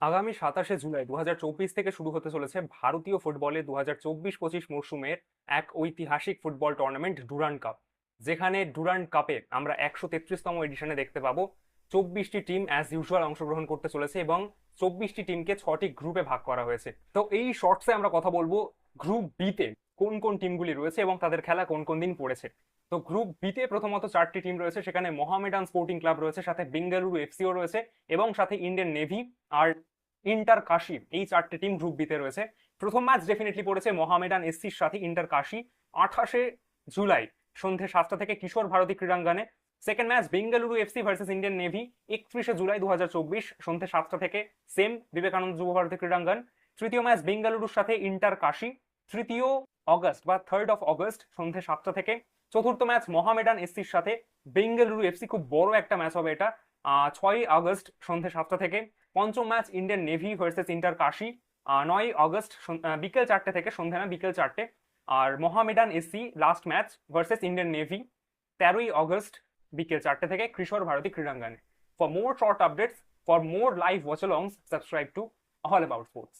আগামী সাতাশে জুলাই দু থেকে শুরু হতে চলেছে ভারতীয় ফুটবলে দু হাজার চব্বিশ পঁচিশ এক ঐতিহাসিক ফুটবল টুর্নামেন্ট ডুরান্ড কাপ যেখানে ডুরান্ড কাপে আমরা একশো তেত্রিশতম এডিশনে দেখতে পাবো। চব্বিশটি টিম অ্যাজ ইউজুয়াল অংশগ্রহণ করতে চলেছে এবং চব্বিশটি টিমকে ছটি গ্রুপে ভাগ করা হয়েছে। তো এই শর্টসে আমরা কথা বলব গ্রুপ বিতে কোন কোন টিমগুলি রয়েছে এবং তাদের খেলা কোন কোন দিন পড়েছে। তো গ্রুপ বিতে প্রথমত চারটি টিম রয়েছে, সেখানে মোহামেডান স্পোর্টিং ক্লাব রয়েছে, সাথে বেঙ্গালুরু এফসিও রয়েছে, এবং সাথে ইন্ডিয়ান নেভি আর ইন্টার কাশি এই চারটে টিম গ্রুপ বিতে রয়েছে। প্রথম ম্যাচ ডেফিনেটলি পড়েছে মোহামেডান এসসির সাথে ইন্টার কাশি আঠাশে জুলাই সন্ধ্যে সাতটা থেকে Kishore Bharati ক্রীড়াঙ্গনে। Second match Bengaluru FC versus Indian navy একত্রিশে জুলাই দু হাজার চব্বিশ সন্ধ্যে সাতটা থেকে সেম বিবেকানন্দ যুব ভারতী ক্রীড়াঙ্গন। তৃতীয় ম্যাচ বেঙ্গালুরুর সাথে ইন্টার কাশি তৃতীয় অগস্ট বা থার্ড অফ অগস্ট সন্ধ্যে সাতটা থেকে চতুর্থ ম্যাচ মোহামেডান এসসির সাথে বেঙ্গালুরু এফসি, খুব বড় একটা ম্যাচ হবে এটা। ছয়ই আগস্ট সন্ধ্যে সাতটা থেকে। পঞ্চম match Indian navy versus inter Kashi. নয় আগস্ট বিকেল চারটে থেকে, সন্ধ্যা না, বিকেল চারটে। আর Mohammedan SC last match versus Indian navy, তেরোই আগস্ট বিকেল চারটে থেকে, Kishore Bharati ক্রীড়াঙ্গনে। For more short updates for more live watch alongs subscribe to all about sports